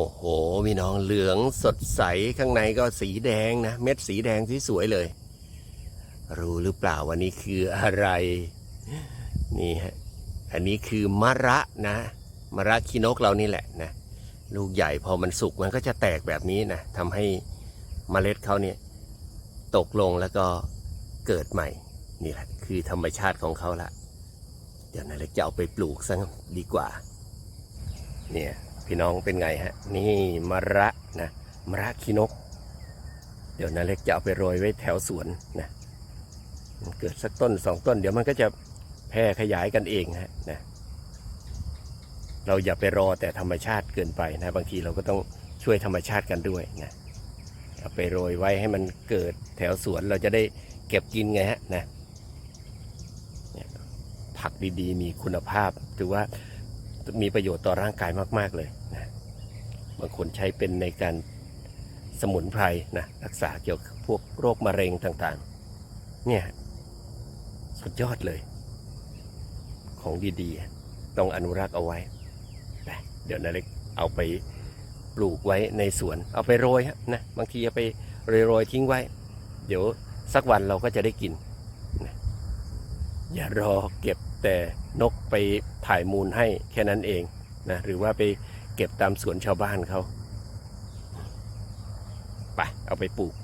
โอ้โห พี่น้องเหลืองสดใสข้างในก็สีแดงนะ เม็ดสีแดงที่สวยเลย รู้หรือเปล่าวันนี้คืออะไร นี่ฮะ อันนี้คือมะระนะ มะระคีนกเรานี่แหละนะ ลูกใหญ่พอมันสุกมันก็จะแตกแบบนี้นะทำให้เมล็ดเขาเนี่ยตกลงแล้วก็เกิดใหม่ นี่แหละคือธรรมชาติของเขาละ เดี๋ยวนาเล็กจะเอาไปปลูกซะดีกว่า เนี่ย พี่น้องเป็นไงฮะ นี่มะระนะมะระคีนก เดี๋ยวนาเล็กจะเอาไปโรยไว้แถวสวนนะมันเกิดสักต้นสองต้น เดี๋ยวมันก็จะแพร่ขยายกันเองฮะนะเราอย่าไปรอแต่ธรรมชาติเกินไปนะ บางทีเราก็ต้องช่วยธรรมชาติกันด้วยนะเอาไปโรยไว้ให้มันเกิดแถวสวนเราจะได้เก็บกินไงฮะนะเนี่ยผักดีๆ มีคุณภาพถือว่า มีประโยชน์ต่อร่างกายมาก ๆ เลยนะบางคนใช้เป็นในการสมุนไพรนะรักษาเกี่ยวกับพวกโรคมะเร็งต่างๆ เนี่ยสุดยอดเลย ของดีๆ ต้องอนุรักษ์เอาไว้เดี๋ยวนาเล็กเอาไปปลูกไว้ในสวน เอาไปโรยฮะนะบางทีเอาไปโรยๆทิ้งไว้ เดี๋ยวสักวันเราก็จะได้กิน อย่ารอเก็บแต่นกไปถ่ายมูลให้แค่นั้นเองนะหรือว่าไปเก็บตามสวนชาวบ้านเขาไปเอาไปปลูก